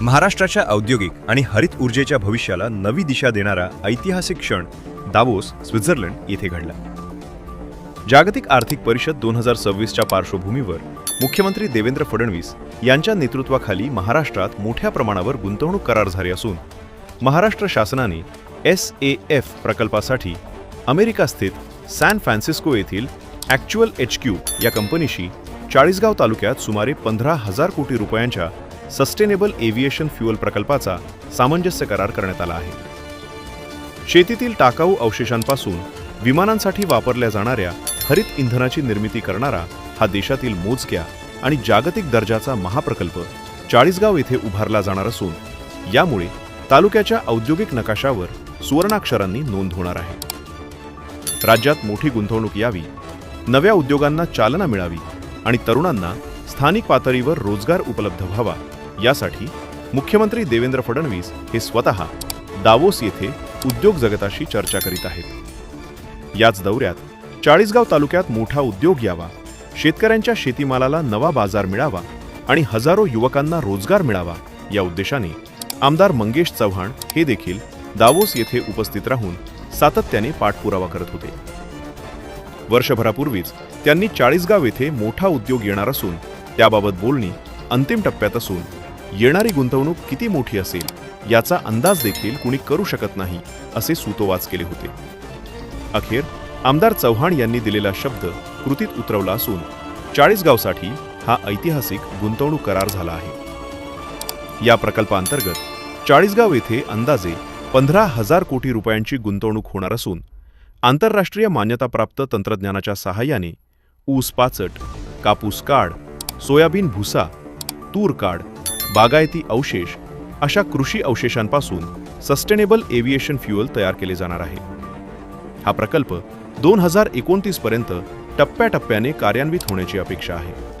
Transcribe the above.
महाराष्ट्राच्या औद्योगिक आणि हरित ऊर्जेच्या भविष्याला नवी दिशा देणारा ऐतिहासिक क्षण दावोस स्वित्झर्लंड येथे घडला. जागतिक आर्थिक परिषद दोन हजार सव्वीसच्या पार्श्वभूमीवर मुख्यमंत्री देवेंद्र फडणवीस यांच्या नेतृत्वाखाली महाराष्ट्रात मोठ्या प्रमाणावर गुंतवणूक करार झाले असून महाराष्ट्र शासनाने एस ए एफ प्रकल्पासाठी अमेरिका स्थित सॅन फ्रान्सिस्को येथील ॲक्च्युअल एच क्यू या कंपनीशी चाळीसगाव तालुक्यात सुमारे पंधरा हजार कोटी रुपयांच्या सस्टेनेबल एव्हिएशन फ्युअल प्रकल्पाचा सामंजस्य करार करण्यात आला आहे. शेतीतील टाकाऊ अवशेषांपासून विमानांसाठी वापरल्या जाणाऱ्या हरित इंधनाची निर्मिती करणारा हा देशातील मोजक्या आणि जागतिक दर्जाचा महाप्रकल्प चाळीसगाव येथे उभारला जाणार असून यामुळे तालुक्याच्या औद्योगिक नकाशावर सुवर्णाक्षरांनी नोंद होणार आहे. राज्यात मोठी गुंतवणूक यावी नव्या उद्योगांना चालना मिळावी आणि तरुणांना स्थानिक पातळीवर रोजगार उपलब्ध व्हावा यासाठी मुख्यमंत्री देवेंद्र फडणवीस हे स्वतः दावोस येथे उद्योग जगताशी चर्चा करीत आहेत. याच दौऱ्यात चाळीसगाव तालुक्यात मोठा उद्योग यावा शेतकऱ्यांच्या शेतीमालाला नवा बाजार मिळावा आणि हजारो युवकांना रोजगार मिळावा या उद्देशाने आमदार मंगेश चव्हाण हे देखील दावोस येथे उपस्थित राहून सातत्याने पाठपुरावा करत होते. वर्षभरापूर्वीच त्यांनी चाळीसगाव येथे मोठा उद्योग येणार असून त्याबाबत बोलणी अंतिम टप्प्यात असून येणारी गुंतवणूक किती मोठी असेल याचा अंदाज देखील कुणी करू शकत नाही असे सूतोवाच केले होते. अखेर आमदार चव्हाण यांनी दिलेला शब्द कृतीत उतरवला असून चाळीसगावसाठी हा ऐतिहासिक गुंतवणूक करार झाला आहे. या प्रकल्पांतर्गत चाळीसगाव येथे अंदाजे पंधरा हजार कोटी रुपयांची गुंतवणूक होणार असून आंतरराष्ट्रीय मान्यताप्राप्त तंत्रज्ञानाच्या सहाय्याने ऊस पाचट कापूस काढ सोयाबीन भुसा तूर काढ बागायती अवशेष अशा कृषी अवशेषांपासून सस्टेनेबल एव्हिएशन फ्युअल तयार केले जाणार आहे. हा प्रकल्प दोन हजार एकोणतीस पर्यंत टप्प्याटप्प्याने कार्यान्वित होण्याची अपेक्षा आहे.